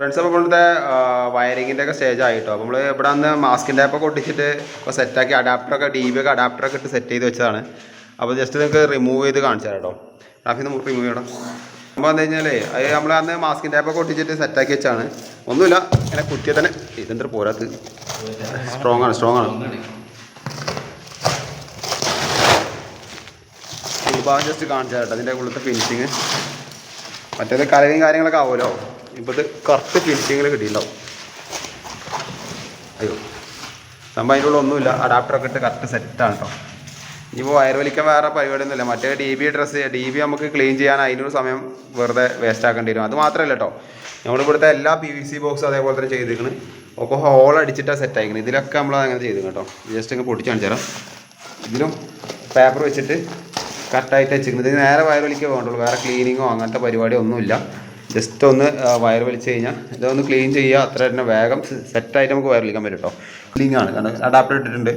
Friends അപ്പോൾ ഇവിടുത്തെ വയറിങ്ങിന്റെ ഒക്കെ സ്റ്റേജ് ആയിട്ടോ. അപ്പോൾ നമ്മൾ ഇവിടെ അന്ന് മാസ്കിന്റെ ഒക്കെ ഒട്ടിച്ചിട്ട് ഇപ്പോൾ സെറ്റാക്കി അഡാപ്റ്ററൊക്കെ ഡി ബി ഒക്കെ അഡാപ്റ്ററൊക്കെ ഇട്ട് സെറ്റ് ചെയ്ത് വെച്ചതാണ്. അപ്പോൾ ജസ്റ്റ് നിങ്ങൾക്ക് റിമൂവ് ചെയ്ത് കാണിച്ചു തരാം കേട്ടോ. റാഫി നമുക്ക് റിമൂവ് ചെയ്യണം. അപ്പോൾ വന്നു കഴിഞ്ഞാലേ അത് നമ്മൾ അന്ന് മാസ്കിന്റെ ഒക്കെ ഒട്ടിച്ചിട്ട് സെറ്റാക്കി വെച്ചാണ് ഒന്നുമില്ല ഇങ്ങനെ കുത്തിയ തന്നെ. ഇതെന്തൊരു പോരാത്ത്. സ്ട്രോങ് ആണ് സ്ട്രോങ് ആണ്. ജസ്റ്റ് കാണിച്ചു കേട്ടോ അതിന്റെ ഉള്ളിലത്തെ ഫിനിഷിങ് മറ്റേത് കലയും കാര്യങ്ങളൊക്കെ ആവുമല്ലോ. ഇപ്പോൾ ഇത് കറക്റ്റ് ഫിനിഷിങ്ങിൽ കിട്ടിയിട്ടുണ്ടാവും. അയ്യോ. സംഭവം അതിന്റെ ഉള്ളിൽ ഒന്നുമില്ല. അഡാപ്റ്ററൊക്കെ ഇട്ട് കറക്റ്റ് സെറ്റാണ് കേട്ടോ ഇനിയിപ്പോൾ വയർ വലിക്കാൻ വേറെ പരിപാടിയൊന്നുമില്ല. മറ്റേ D B dress D B നമുക്ക് ക്ലീൻ ചെയ്യാൻ അതിനൊരു സമയം വെറുതെ വേസ്റ്റ് ആക്കേണ്ടി വരും. അത് മാത്രമല്ല കേട്ടോ നമ്മളിവിടുത്തെ എല്ലാ പി വി സി ബോക്സും അതേപോലെ തന്നെ ചെയ്തിരിക്കുന്നത് ഒക്കെ ഹോൾ അടിച്ചിട്ടാണ് സെറ്റ് ഇതിലൊക്കെ നമ്മൾ അങ്ങനെ ചെയ്തു കേട്ടോ ജസ്റ്റ് അങ്ങ് പൊട്ടിച്ച് കാണിച്ചു ഇതിലും പേപ്പർ വെച്ചിട്ട് കറക്റ്റായിട്ട് വെച്ചിരിക്കുന്നത് നേരെ വയർ വലിക്കേ വേണ്ടുള്ളൂ. വേറെ ക്ലീനിങ്ങോ അങ്ങനത്തെ പരിപാടിയോ ഒന്നുമില്ല. ജസ്റ്റ് ഒന്ന് വയർ വലിച്ചു കഴിഞ്ഞാൽ ഇതൊന്ന് ക്ലീൻ ചെയ്യുക അത്ര തന്നെ വേഗം സെറ്റായിട്ട് നമുക്ക് വയർ വലിക്കാൻ പറ്റും കേട്ടോ ആണ് കാരണം അഡാപ്റ്റർ ഇട്ടിട്ടുണ്ട്.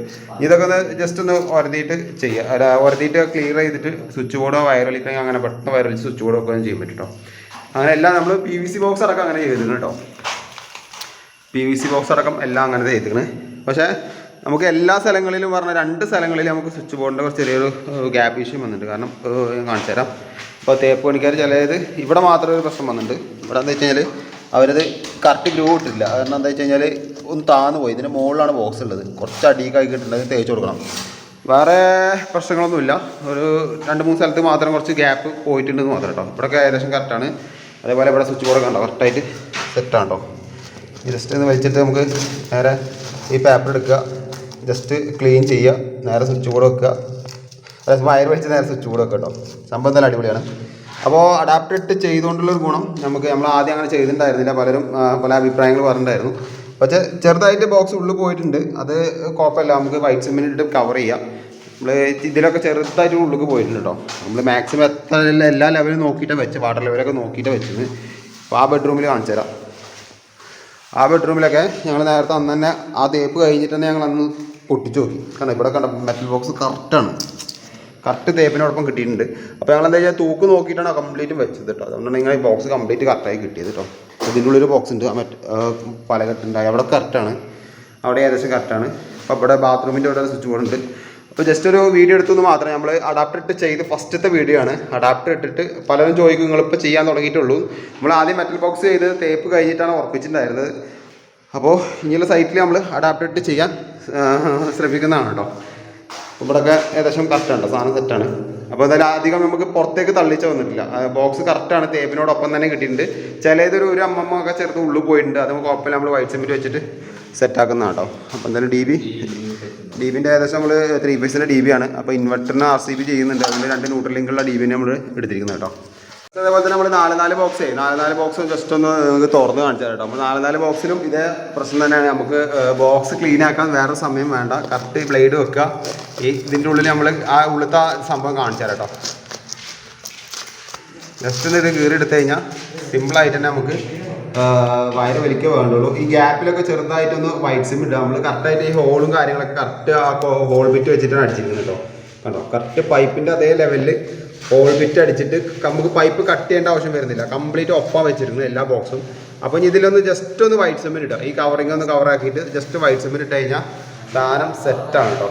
ഇതൊക്കെ ഒന്ന് ജസ്റ്റ് ഒന്ന് ഉരതിയിട്ട് ചെയ്യുക. ഉരതിയിട്ട് ക്ലിയർ ചെയ്തിട്ട് സ്വിച്ച് ബോർഡോ വയർ വലിക്കണമെങ്കിൽ അങ്ങനെ പെട്ടെന്ന് വയർ വലിച്ച് സ്വിച്ച് ബോർഡോ ഒക്കെ ചെയ്യാൻ പറ്റും കേട്ടോ അങ്ങനെ എല്ലാം നമ്മൾ പി വി സി ബോക്സ് അടക്കം അങ്ങനെ ചെയ്തിരുന്നു കേട്ടോ പി വി സി ബോക്സ് അടക്കം എല്ലാം അങ്ങനെ ചെയ്തിരിക്കണ്. പക്ഷേ നമുക്ക് എല്ലാ സ്ഥലങ്ങളിലും പറഞ്ഞ രണ്ട് സ്ഥലങ്ങളിൽ നമുക്ക് സ്വിച്ച് ബോർഡിന്റെ കുറച്ച് ചെറിയൊരു ഗ്യാപ്പ് ഇഷ്യൂ വന്നിട്ടുണ്ട്. കാരണം കാണിച്ചു തരാം ഇപ്പോൾ തേപ്പ് പണിക്കാർ ചിലത് ഇവിടെ മാത്രം ഒരു പ്രശ്നം വന്നിട്ടുണ്ട്. ഇവിടെ എന്താ വെച്ച് കഴിഞ്ഞാൽ അവരത് കറക്റ്റ് ഗ്രൂ ഇട്ടില്ല കാരണം എന്താ വെച്ച് കഴിഞ്ഞാൽ ഒന്ന് താന്ന് പോയി. ഇതിന്റെ മുകളിലാണ് ബോക്സ് ഉള്ളത്. കുറച്ച് അടിയൊക്കെ കിട്ടുന്നത് തേച്ച് കൊടുക്കണം. വേറെ പ്രശ്നങ്ങളൊന്നുമില്ല. ഒരു രണ്ട് മൂന്ന് സ്ഥലത്ത് മാത്രം കുറച്ച് ഗ്യാപ്പ് പോയിട്ടുണ്ടെന്ന് മാത്രം കേട്ടോ. ഇവിടെയൊക്കെ ഏകദേശം കറക്റ്റാണ് അതേപോലെ ഇവിടെ സ്വിച്ച് ബോർഡൊക്കെ ഉണ്ടോ? കറക്റ്റായിട്ട് സെറ്റാണ് കേട്ടോ ജസ്റ്റ് ഒന്ന് വലിച്ചിട്ട് നമുക്ക് നേരെ ഈ പേപ്പർ എടുക്കുക. ജസ്റ്റ് ക്ലീൻ ചെയ്യുക. നേരെ സ്വിച്ച് ബോർഡ് വെക്കുക. അതായത് വയർ വെച്ച് നേരെ സ്വിച്ച് വെക്കുക കേട്ടോ സംഭവം നല്ല അടിപൊളിയാണ്. അപ്പോൾ അഡാപ്റ്റഡ് ഇട്ട് ചെയ്തുകൊണ്ടുള്ള ഒരു ഗുണം നമുക്ക് നമ്മൾ ആദ്യം അങ്ങനെ ചെയ്തിട്ടുണ്ടായിരുന്നില്ല. പലരും പല അഭിപ്രായങ്ങൾ പറഞ്ഞിട്ടുണ്ടായിരുന്നു. പക്ഷേ ചെറുതായിട്ട് ബോക്സ് ഉള്ളിൽ പോയിട്ടുണ്ട്. അത് കുഴപ്പമില്ല. നമുക്ക് വൈറ്റ് സിമെന്റ് ഇട്ട് കവർ ചെയ്യാം. നമ്മൾ ഇതിലൊക്കെ ചെറുതായിട്ട് ഉള്ളിൽ പോയിട്ടുണ്ട് കേട്ടോ. നമ്മൾ മാക്സിമം എത്ര എല്ലാ ലെവലും നോക്കിയിട്ട് വെച്ച് വാട്ടർ ലെവലൊക്കെ നോക്കിയിട്ട് വെച്ചത്. അപ്പോൾ ആ ബെഡ്റൂമിൽ കാണിച്ചു തരാം. ആ ബെഡ്റൂമിലൊക്കെ ഞങ്ങൾ നേരത്തെ അന്ന് തന്നെ ആ തേപ്പ് കഴിഞ്ഞിട്ട് തന്നെ ഞങ്ങൾ അന്ന് പൊട്ടിച്ചു നോക്കി. കാരണം ഇവിടെ കണ്ട? മെറ്റൽ ബോക്സ് കറക്റ്റാണ് കറക്റ്റ് തേപ്പിനോടൊപ്പം കിട്ടിയിട്ടുണ്ട്. അപ്പോൾ ഞങ്ങൾ എന്താ വെച്ചാൽ തൂക്ക് നോക്കിയിട്ടാണ് കംപ്ലീറ്റ് വെച്ചത് കേട്ടോ. അതുകൊണ്ടാണ് നിങ്ങൾ ഈ ബോക്സ് കംപ്ലീറ്റ് കറക്റ്റായി കിട്ടിയത് കേട്ടോ. ഇതിന്റെ ഒരു ബോക്സ് ഉണ്ട്. മറ്റേ പലകെട്ടുണ്ടായി അവിടെ കറക്റ്റാണ് അവിടെ ഏകദേശം കറക്റ്റാണ് അപ്പോൾ ഇവിടെ ബാത്റൂമിന്റെ ഇവിടെ സ്വിച്ച് ബോർഡ് ഉണ്ട്. അപ്പോൾ ജസ്റ്റ് ഒരു വീഡിയോ എടുത്തെന്ന് മാത്രമേ നമ്മൾ അഡാപ്റ്റർ ഇട്ട് ചെയ്ത് ഫസ്റ്റത്തെ വീഡിയോ ആണ്. അഡാപ്റ്റർ ഇട്ടിട്ട് പലരും ചോദിക്കും നിങ്ങളിപ്പോൾ ചെയ്യാൻ തുടങ്ങിയിട്ടുള്ളൂ? നമ്മൾ ആദ്യം മെറ്റൽ ബോക്സ് ചെയ്ത് തേപ്പ് കഴിഞ്ഞിട്ടാണ് ഉറപ്പിച്ചിട്ടുണ്ടായിരുന്നത്. അപ്പോൾ ഇനിയുള്ള സൈറ്റിൽ നമ്മൾ അഡാപ്റ്റർ ഇട്ട് ചെയ്യാൻ ശ്രമിക്കുന്നതാണ് കേട്ടോ. ഇവിടെയൊക്കെ ഏകദേശം കറക്റ്റാണ് സാധനം സെറ്റാണ് അപ്പോൾ എന്തായാലും അധികം നമുക്ക് പുറത്തേക്ക് തള്ളിച്ച വന്നിട്ടില്ല. ബോക്സ് കറക്റ്റാണ് തേപ്പിനോടൊപ്പം തന്നെ കിട്ടിയിട്ടുണ്ട്. ചിലതൊരു ഒരു അമ്മമ്മ ഒക്കെ ചേർത്ത് ഉള്ളിൽ പോയിട്ടുണ്ട്. അത് കുഴപ്പമില്ല നമ്മൾ വൈറ്റ് സിമെന്റ് വെച്ചിട്ട് സെറ്റാക്കുന്നതാണ് കേട്ടോ അപ്പോൾ എന്തായാലും ഡി ബി ഡി ബിന്റെ ഏകദേശം നമ്മൾ ത്രീ ഫേസിന്റെ ഡി ബി ആണ്. അപ്പോൾ ഇൻവെർട്ടറിന് ആർ സി ബി ചെയ്യുന്നുണ്ട്. അതുകൊണ്ട് രണ്ട് ന്യൂട്രൽ ലിങ്കുള്ള ഡി ബിനെ നമ്മൾ എടുത്തിരിക്കുന്നത് കേട്ടോ അതേപോലെ തന്നെ നമ്മൾ നാല് നാല് ബോക്സേ നാല് നാല് ബോക്സ് ജസ്റ്റ് ഒന്ന് നിങ്ങൾക്ക് തുറന്ന് കാണിച്ചു കേട്ടോ അപ്പോൾ നാല് നാല് ബോക്സിലും ഇതേ പ്രശ്നം തന്നെയാണ്. നമുക്ക് ബോക്സ് ക്ലീൻ ആക്കാൻ വേറെ സമയം വേണ്ട. കറക്റ്റ് ബ്ലേഡ് വെക്കുക ഈ ഇതിന്റെ ഉള്ളിൽ നമ്മൾ ആ ഉള്ളത്തെ സംഭവം കാണിച്ചു കേട്ടോ ജസ്റ്റ് ഒന്ന് ഇത് കീറി എടുത്തു കഴിഞ്ഞാൽ സിമ്പിളായിട്ട് തന്നെ നമുക്ക് വയറ് വലിക്കേ വേണ്ടുള്ളൂ. ഈ ഗ്യാപ്പിലൊക്കെ ചെറുതായിട്ടൊന്ന് വൈറ്റ് സിം ഇടുക. നമ്മൾ കറക്റ്റായിട്ട് ഈ ഹോളും കാര്യങ്ങളൊക്കെ കറക്റ്റ് ആ ഹോൾ ബിറ്റ് വെച്ചിട്ടാണ് അടിച്ചിരിക്കുന്നത് കേട്ടോ. കണ്ടോ? കറക്റ്റ് പൈപ്പിന്റെ അതേ ലെവലിൽ ഹോൾ ബിറ്റ് അടിച്ചിട്ട് നമുക്ക് പൈപ്പ് കട്ട് ചെയ്യേണ്ട ആവശ്യം വരുന്നില്ല. കംപ്ലീറ്റ് ഒപ്പാ വെച്ചിരുന്നു എല്ലാ ബോക്സും അപ്പോൾ ഇനി ഇതിലൊന്ന് ജസ്റ്റ് ഒന്ന് വൈറ്റ് സിമെന്റ് ഇടുക. ഈ കവറിംഗ് ഒന്ന് കവറാക്കിയിട്ട് ജസ്റ്റ് വൈറ്റ് സിമെന്റ് ഇട്ട് കഴിഞ്ഞാൽ സാധനം സെറ്റാണ് കേട്ടോ